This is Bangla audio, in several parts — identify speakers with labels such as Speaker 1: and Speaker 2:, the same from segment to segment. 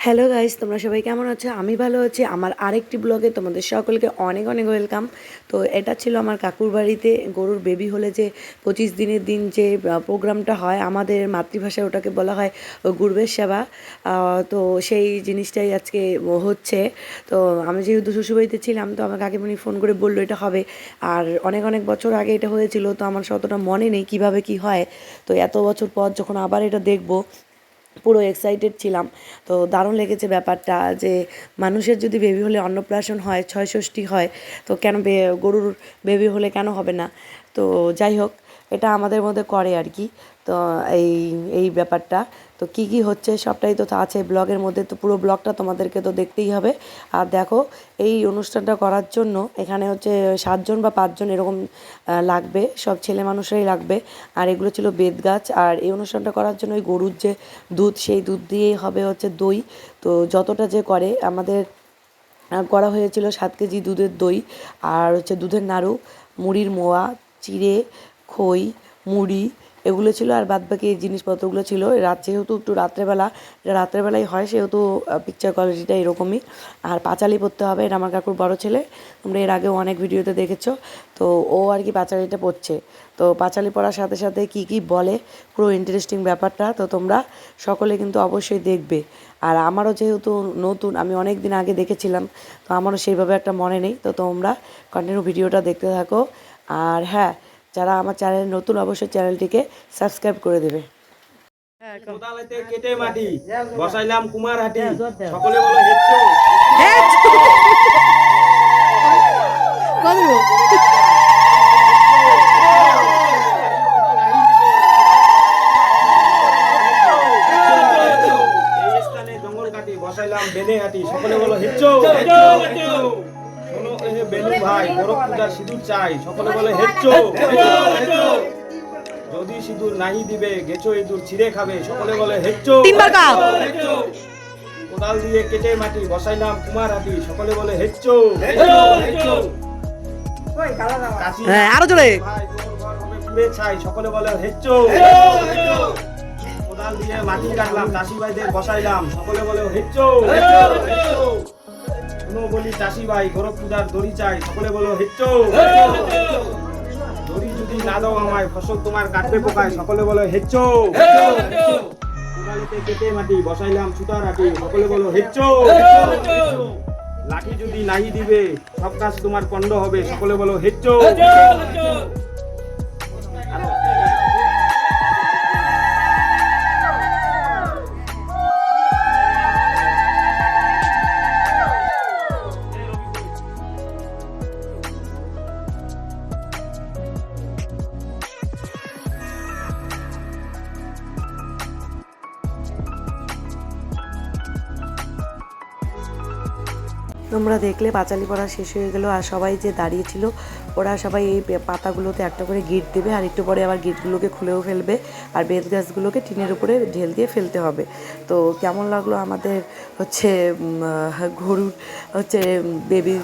Speaker 1: হ্যালো গাইস তোমরা সবাই কেমন আছো? আমি ভালো আছি। আমার আরেকটি ব্লগে তোমাদের সকলকে অনেক অনেক ওয়েলকাম তো এটা ছিল আমার কাকুর বাড়িতে। গরুর বেবি হলে যে পঁচিশ দিনের দিন যে প্রোগ্রামটা হয়, আমাদের মাতৃভাষায় ওটাকে বলা হয় গুরবের সেবা। তো সেই জিনিসটাই আজকে হচ্ছে। তো আমি যেহেতু শ্বশুরবাড়িতে ছিলাম, তো আমার কাকিমণি ফোন করে বলল এটা হবে। আর অনেক অনেক বছর আগে এটা হয়েছিল, তো আমার অতটা মনে নেই কীভাবে কি হয়। তো এত বছর পর যখন আবার এটা দেখব পুরো এক্সাইটেড ছিলাম। তো দারুণ লেগেছে ব্যাপারটা যে মানুষের যদি বেবি হলে অন্নপ্রাশন হয় ছয় ষষ্ঠী হয়, তো কেন গরুর বেবি হলে কেন হবে না? তো যাই হোক এটা আমাদের মধ্যে করে আর কি। তো এই এই ব্যাপারটা। তো কি কি হচ্ছে সবটাই তো আছে ব্লগের মধ্যে। তো পুরো ব্লগটা তোমাদেরকে তো দেখতেই হবে। আর দেখো, এই অনুষ্ঠানটা করার জন্য এখানে হচ্ছে সাতজন বা পাঁচজন এরকম লাগবে। সব ছেলে মানুষরাই লাগবে। আর এগুলো ছিল বেদ গাছ। আর এই অনুষ্ঠানটা করার জন্য ওই গরুর যে দুধ, সেই দুধ দিয়েই হবে হচ্ছে দই। তো যতটা যে করে, আমাদের করা হয়েছিল সাত কেজি দুধের দই। আর হচ্ছে দুধের নাড়ু, মুড়ির মোয়া, চিড়ে খই, মুড়ি এগুলো ছিল আর বাদ বাকি জিনিসপত্রগুলো ছিল। রাত যেহেতু একটু রাত্রেবেলা রাত্রেবেলায় হয় সেহেতু পিকচার কোয়ালিটিটা এরকমই। আর পাঁচালি পড়তে হবে, এটা আমার কাকুর বড় ছেলে, তোমরা এর আগেও অনেক ভিডিওতে দেখেছ। তো ও আর কি পাঁচালিটা পড়ছে। তো পাঁচালি পড়ার সাথে সাথে কি কি বলে, পুরো ইন্টারেস্টিং ব্যাপারটা, তো তোমরা সকলে কিন্তু অবশ্যই দেখবে। আর আমারও যেহেতু নতুন, আমি অনেক দিন আগে দেখেছিলাম, তো আমারও সেইভাবে একটা মনে নেই। তো তোমরা কন্টিনিউ ভিডিওটা দেখতে থাকো। আর হ্যাঁ যারা আমার চ্যানেল নতুন অবশ্যই চ্যানেলটিকে সাবস্ক্রাইব করে দেবে।
Speaker 2: কোদালেতে কেটে মাটি বসাইলাম কুমার হাটি সকলে বলে হেচ্ছো বসাইলাম বেলে হাটি। সকলে বলো হেচ্ছো শোনো এ বেলু ভাই বড় পূজার সিঁদুর চাই সকলে বলে হেচ্ছো যদি সিঁদুর নাহি দিবে গেছো ইঁদুর ছিঁড়ে খাবে সকলে বলে হেচ্ছো কোদাল দিয়ে কেটে মাটি বসাইলাম কুমার হাতি সকলে বলে হেচ্ছো
Speaker 1: হ্যাঁ আরও জোরে।
Speaker 2: পুড়ে ছাই সকলে বলে হেচ্ছো কোদাল দিয়ে মাটি কাটলাম চাষি ভাইদের বসাইলাম সকলে বলে হেচ্ছো শুনো বলি চাষি ভাই গরব পূজার দড়ি চাই। সকলে বলো হেচ্ছো দড়ি যদি না দাও আমায় ফসল তোমার কাটবে পোকায় সকলে বলো হেচ্ছো কোদালিতে কেটে মাটি বসাইলাম সুতার আটি সকলে বলো হেচ্ছো লাঠি যদি নাহি দিবে সব কাজ তোমার পণ্ড হবে। সকলে বলো হেচ্ছো
Speaker 1: তোমরা দেখলে পাঁচালি পড়া শেষ হয়ে গেলো আর সবাই যে দাঁড়িয়েছিল, ওরা সবাই এই পাতাগুলোতে একটা করে গিট দেবে আর একটু পরে আবার গিটগুলোকে খুলেও ফেলবে আর বেত গাছগুলোকে টিনের উপরে ঢেল দিয়ে ফেলতে হবে। তো কেমন লাগল আমাদের হচ্ছে গরুর হচ্ছে বেবি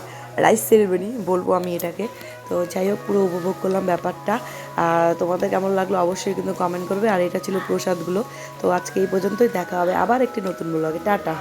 Speaker 1: রাইস সেরেমনি বলব আমি এটাকে। তো যাই হোক, পুরো উপভোগ করলাম ব্যাপারটা। আর তোমাদের কেমন লাগল অবশ্যই কিন্তু কমেন্ট করবে। আর এটা ছিল প্রসাদগুলো। তো আজকে এই পর্যন্তই, দেখা হবে আবার একটি নতুন ব্লগে টাটা।